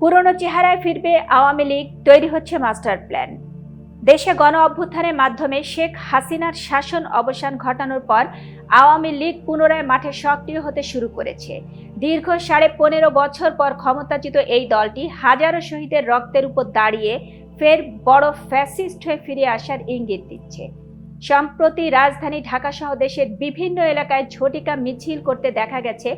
পুরনো চেহারায় ফিরবে আওয়ামী লীগ, তৈরি হচ্ছে মাস্টার প্ল্যান। দেশে গণ অভ্যুত্থানের মাধ্যমে শেখ হাসিনার শাসন অবসান ঘটানোর পর আওয়ামী লীগ পুনরায় মাঠে সক্রিয় হতে শুরু করেছে। দীর্ঘ সাড়ে পনেরো বছর পর ক্ষমতাচ্যুত এই দলটি হাজারো শহীদের রক্তের উপর দাঁড়িয়ে ফের বড় ফ্যাসিস্ট হয়ে ফিরে আসার ইঙ্গিত দিচ্ছে। সম্প্রতি রাজধানী ঢাকা সহ দেশের বিভিন্ন এলাকায় ঝটিকা মিছিল করতে দেখা গেছে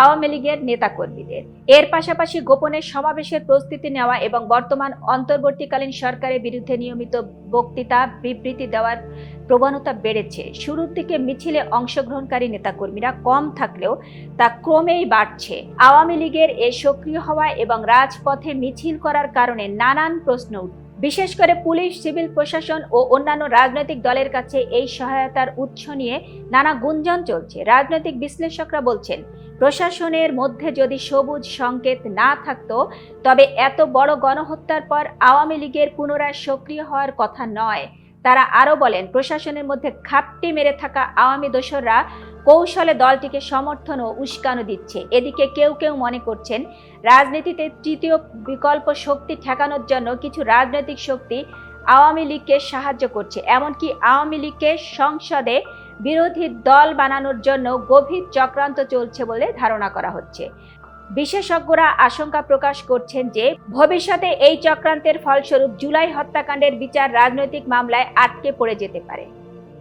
আওয়ামী লীগের নেতাকর্মীদের। এর পাশাপাশি গোপনে সমাবেশের প্রস্তুতি নেওয়া এবং বর্তমান অন্তর্বর্তীকালীন সরকারের বিরুদ্ধে নিয়মিত বক্তৃতা, বিবৃতি দেওয়ার প্রবণতা বেড়েছে। শুরুর দিকে মিছিলে অংশগ্রহণকারী নেতাকর্মীরা কম থাকলেও তা ক্রমেই বাড়ছে। আওয়ামী লীগের এ সক্রিয় হওয়া এবং রাজপথে মিছিল করার কারণে নানান প্রশ্ন উঠছে। বিশেষ করে পুলিশ, সিভিল প্রশাসন ও অন্যান্য রাজনৈতিক দলের কাছে এই সহায়তার উৎস নিয়ে নানা গুঞ্জন চলছে। রাজনৈতিক বিশ্লেষকরা বলছেন, প্রশাসনের মধ্যে যদি সবুজ সংকেত না থাকতো, তবে এত বড় গণহত্যার পর আওয়ামী লীগের পুনরায় সক্রিয় হওয়ার কথা নয়। তারা আরও বলেন, প্রশাসনের মধ্যে খাপটি মেরে থাকা আওয়ামী দোসররা কৌশলে দলটিকে সমর্থন ও উস্কানো দিচ্ছে। এদিকে কেউ কেউ মনে করছেন, রাজনীতিতে তৃতীয় বিকল্প শক্তি ঠেকানোর জন্য কিছু রাজনৈতিক শক্তি আওয়ামী লীগকে সাহায্য করছে। এমনকি আওয়ামী লীগকে সংসদে বিরোধী দল বানানোর জন্য গভীর চক্রান্ত চলছে বলে ধারণা করা হচ্ছে। বিশেষজ্ঞরা আশঙ্কা প্রকাশ করছেন যে, ভবিষ্যতে এই চক্রান্তের ফলস্বরূপ জুলাই হত্যাকাণ্ডের বিচার রাজনৈতিক মামলায় আটকে পড়ে যেতে পারে।